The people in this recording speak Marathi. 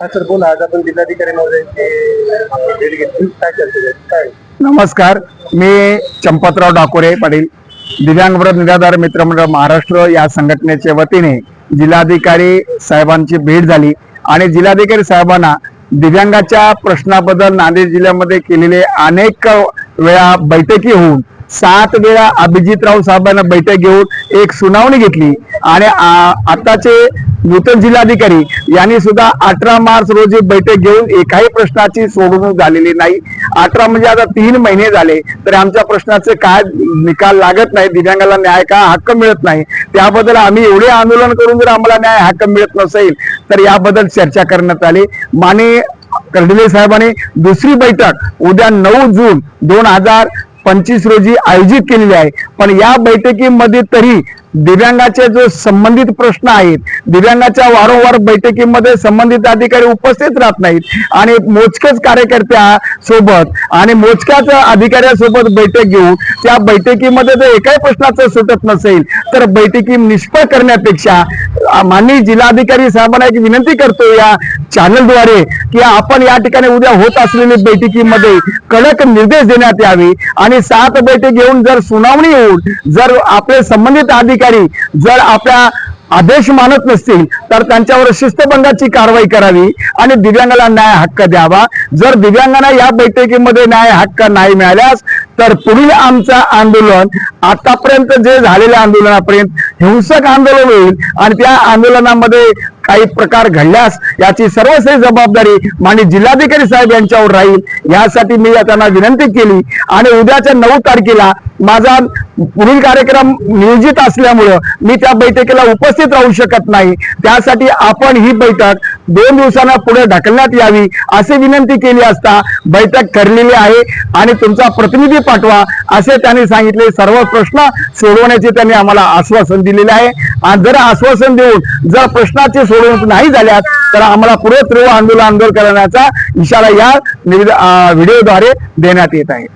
हा सर बोला. आज आपण जिल्हाधिकारी महोदयांची भेट घेतली. काय चर्चा काय? नमस्कार. मी चंपतराव डाकोरे पाटील दिव्यांग व्रत निराधार मित्रमंडळ महाराष्ट्र या संघटनेच्या वतीने जिल्हाधिकारी साहेबांची भेट झाली आणि जिल्हाधिकारी साहेबांना दिव्यांगाच्या प्रश्नाबद्दल नांदेड जिल्ह्यामध्ये केलेले अनेक वेळा बैठकी होऊन सात वेळा अभिजितराव साहेबांना बैठक घेऊन एक सुनावणी घेतली आणि आताचे नूतन जिल्हाधिकारी यांनी सुद्धा अठरा मार्च रोजी बैठक घेऊन एकाही प्रश्नाची सोडवणूक झालेली नाही. अठरा म्हणजे आता तीन महिने झाले तर आमच्या प्रश्नाचे काय निकाल लागत नाही दिव्यांगाला न्याय का हक्क मिळत नाही? त्याबद्दल आम्ही एवढे आंदोलन करून जर आम्हाला न्याय हक्क मिळत नसेल तर याबद्दल चर्चा करण्यात आली. माने कर्डिले साहेबांनी दुसरी बैठक उद्या नऊ जून दोन हजार पंचवीस रोजी आयोजित केलेली आहे. पण या बैठकीमध्ये तरी दिव्यांगाचे जो संबंधित प्रश्न आहेत दिव्यांगाच्या वारंवार बैठकीमध्ये संबंधित अधिकारी उपस्थित राहत नाहीत आणि मोजकेच कार्यकर्त्या सोबत आणि मोजक्याच अधिकाऱ्यासोबत बैठक घेऊन त्या बैठकीमध्ये जर एकाही प्रश्नाचं सुटत नसेल तर बैठकी निष्फळ करण्यापेक्षा माननीय जिल्हाधिकारी साहेबांना एक विनंती करतो या चॅनलद्वारे की आपण या ठिकाणी उद्या होत असलेली बैठकीमध्ये कडक निर्देश देण्यात यावे आणि सात बैठक घेऊन जर सुनावणी होऊन जर आपले संबंधित अधिकारी जर आपल्या आदेश मानत नसतील तर त्यांच्यावर शिस्तभंगाची कारवाई करावी आणि दिव्यांगाला न्याय हक्क द्यावा. जर दिव्यांगांना या बैठकीमध्ये न्याय हक्क नाही मिळाल्यास तर पुढील आमचं आंदोलन आतापर्यंत जे झालेल्या आंदोलनापर्यंत हिंसक आंदोलन होईल आणि त्या आंदोलनामध्ये काही प्रकार घडल्यास याची सर्वस्वी जबाबदारी माननीय जिल्हाधिकारी साहेब यांच्यावर राहील. यासाठी मी त्यांना विनंती केली आणि उद्याच्या नऊ तारखेला माझा पुढील कार्यक्रम नियोजित असल्यामुळं मी त्या बैठकीला उपस्थित राहू शकत नाही. त्यासाठी आपण ही बैठक दोन दिवसांना पुढे ढकलण्यात यावी अशी विनंती केली असता बैठक ठरलेली आहे आणि तुमचा प्रतिनिधी पाठवा असे त्यांनी सांगितले. सर्व प्रश्न सोडवण्याचे त्यांनी आम्हाला आश्वासन दिलेले आहे. आणि जर आश्वासन देऊन जर प्रश्नाचे सोडवणूक नाही झाल्यास तर आम्हाला पुढे तीव्र आंदोलन आंदोलन करण्याचा इशारा या व्हिडिओद्वारे देण्यात येत आहे.